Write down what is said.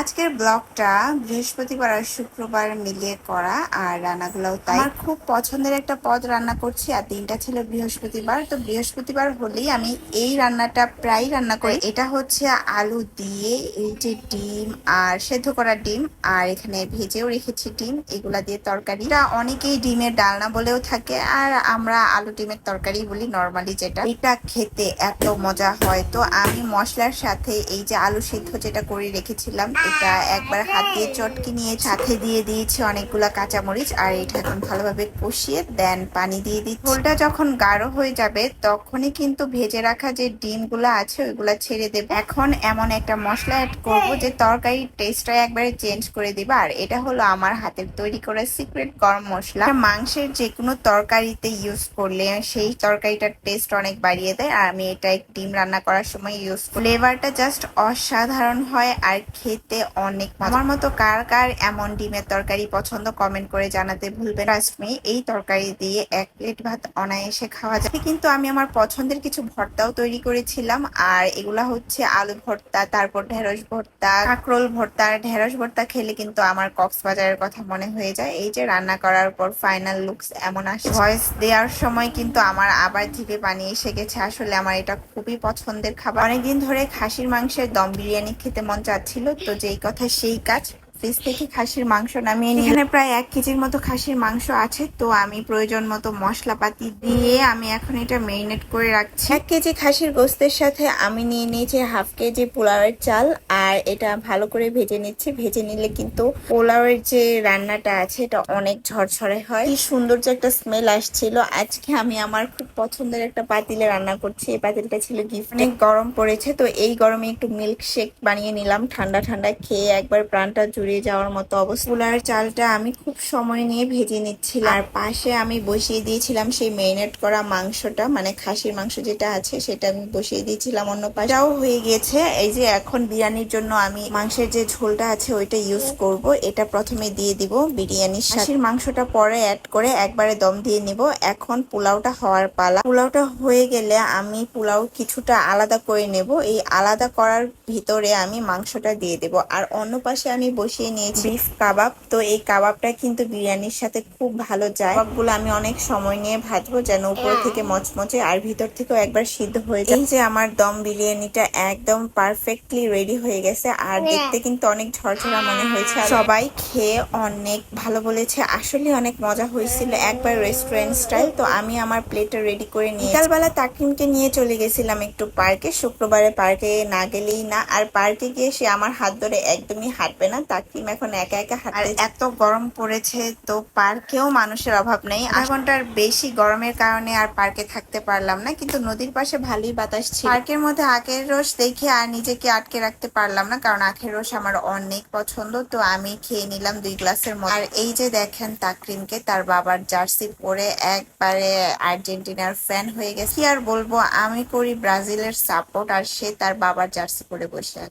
আজকের ব্লগটা বৃহস্পতিবার আর শুক্রবার মিলিয়ে করা আর রান্নাগুলোও তাই। আমার খুব পছন্দের একটা পদ রান্না করছি আর দিনটা ছিল বৃহস্পতিবার। তো বৃহস্পতিবার হলেই আমি এই রান্নাটা প্রায় রান্না করি। এটা হচ্ছে আলু দিয়ে এই যে ডিম আর সেদ্ধ করা ডিম আর এখানে ভেজেও রেখেছি ডিম এগুলা দিয়ে তরকারি। এটা অনেকেই ডিমের ডালনা বলেও থাকে আর আমরা আলু ডিমের তরকারি বলি নর্মালি যেটা। এটা খেতে এত মজা হয়। তো আমি মশলার সাথে এই যে আলু সিদ্ধ যেটা করে রেখেছিলাম এটা একবার হাত দিয়ে চটকে নিয়ে সাথে দিয়ে দিয়েছি অনেকগুলা কাঁচামরিচ। আর এটা এখন ভালোভাবে কষিয়ে দেন পানি দিয়ে দিচ্ছি। ঝোলটা যখন গাঢ় হয়ে যাবে, তখনই কিন্তু ভেজে রাখা যে ডিমগুলো আছে, ওইগুলো ছেড়ে দেবে। এখন এমন একটা মশলা অ্যাড করব যে তরকারির টেস্টটা একবারে চেঞ্জ করে দিবা। আর এটা হলো আমার হাতের তৈরি করা সিক্রেট গরম মশলা। মাংসের যে কোনো তরকারিতে ইউজ করলে সেই তরকারিটার টেস্ট অনেক বাড়িয়ে দেয়। আর আমি এটা ডিম রান্না করার সময় ইউজ করি। ফ্লেভারটা জাস্ট অসাধারণ হয়। আর খেতে অনেক আমার মতো কার কার এমন ডিমের তরকারি পছন্দ কমেন্ট করে জানাতে ভুলবেন ট্রাস্ট মি এই তরকারি দিয়ে এক প্লেট ভাত অনায়াসে খাওয়া যায়। কিন্তু আমি আমার পছন্দের কিছু ভর্তাও তৈরি করেছিলাম, আর এগুলা হচ্ছে আলু ভর্তা, তারপর ঢেঁড়স ভর্তা, কাঁকরোল ভর্তা ঢেঁড়স ভর্তা খেলে কিন্তু আমার কক্সবাজারের কথা মনে হয়ে যায়। এই যে রান্না করার পর ফাইনাল লুকস এমন আসে ভয়েস দেওয়ার সময় কিন্তু আমার আবার থেকে পানি এসে গেছে। আসলে আমার এটা খুবই পছন্দের খাবার। অনেকদিন ধরে খাসির মাংসের দম বিরিয়ানি খেতে মন চাচ্ছিল, তো যেই কথা সেই কাজ ফ্রিজ থেকে খাসির মাংস নামিয়ে নিয়ে এখানে প্রায় এক কেজির মতো খাসির মাংস আছে তো আমি প্রয়োজন মতো মশলাপাতি দিয়ে আমি এখন এটা মেরিনেট করে রাখছি। এক কেজি খাসির গোস্তের সাথে আমি নিয়ে নিয়েছি হাফ কেজি পোলাওয়ের চাল আর এটা ভালো করে ভেজে নিচ্ছি। ভেজে নিলে কিন্তু পোলাওয়ের যে রান্নাটা আছে এটা অনেক ঝরঝরে হয়। কি সুন্দর যে একটা স্মেল আসছিল। আজকে আমি আমার খুব পছন্দের একটা পাতিলে রান্না করছি। এই পাতিলটা ছিল গিফট অনেক গরম পড়েছে তো এই গরমে একটু মিল্ক শেক বানিয়ে নিলাম। ঠান্ডা ঠান্ডা খেয়ে একবার প্রাণটা জুড়ে জড়িয়ে যাওয়ার মতো অবস্থা। পোলার চালটা আমি খুব সময় নিয়ে ভেজে নিচ্ছিলাম। আর পাশে আমি বসিয়ে দিয়েছিলাম সেই মেরিনেট করা মাংসটা মানে খাসির মাংস যেটা আছে সেটা আমি বসিয়ে দিয়েছিলাম অন্য পাশাও হয়ে গেছে। এই যে এখন বিরিয়ানির জন্য আমি মাংসের যে ঝোলটা আছে ওইটা ইউজ করব। এটা প্রথমে দিয়ে দিব বিরিয়ানির খাসির মাংসটা পরে অ্যাড করে একবারে দম দিয়ে নিব। এখন পোলাওটা হওয়ার পালা। পোলাওটা হয়ে গেলে আমি পোলাও কিছুটা আলাদা করে নেব। এই আলাদা করার ভিতরে আমি মাংসটা দিয়ে দেব। আর অন্য পাশে আমি বসিয়ে বসিয়ে নিয়েছি বিফ কাবাব। তো এই কাবাবটা কিন্তু বিরিয়ানির সাথে খুব ভালো যায়। কাবাবগুলো আমি অনেক সময় নিয়ে ভাজবো যেন উপর থেকে মচমচে আর ভিতর থেকেও একবার সিদ্ধ হয়ে যায়। এই যে আমার দম বিরিয়ানিটা একদম পারফেক্টলি রেডি হয়ে গেছে আর দেখতে কিন্তু অনেক ঝরঝরা মনে হয়েছে। সবাই খেয়ে অনেক ভালো বলেছে। আসলে অনেক মজা হয়েছিল একবার রেস্টুরেন্ট স্টাইল। তো আমি আমার প্লেটটা রেডি করে নিয়ে বিকালবেলা তাকিমকে নিয়ে চলে গেছিলাম একটু পার্কে। শুক্রবারে পার্কে না গেলেই না। আর পার্কে গিয়ে সে আমার হাত ধরে একদমই হাঁটবে না। তাকে তাকিম এখন একা একা আর এত গরম পড়েছে তো পার্কেও মানুষের অভাব নেই। আধা ঘণ্টার বেশি গরমের কারণে আর পার্কে থাকতে পারলাম না কিন্তু নদীর পাশে ভালোই বাতাস ছিল। পার্কের মধ্যে আখের রস দেখে আর নিজেকে আটকে রাখতে পারলাম না কারণ আখের রস আমার অনেক পছন্দ তো আমি খেয়ে নিলাম দুই গ্লাসের মতো। আর এই যে দেখেন তাকরিমকে তার বাবার জার্সি পরে একবারে আর্জেন্টিনার ফ্যান হয়ে গেছে। কি আর বলব আমি করি ব্রাজিলের সাপোর্ট আর সে তার বাবার জার্সি পরে বসে আছে।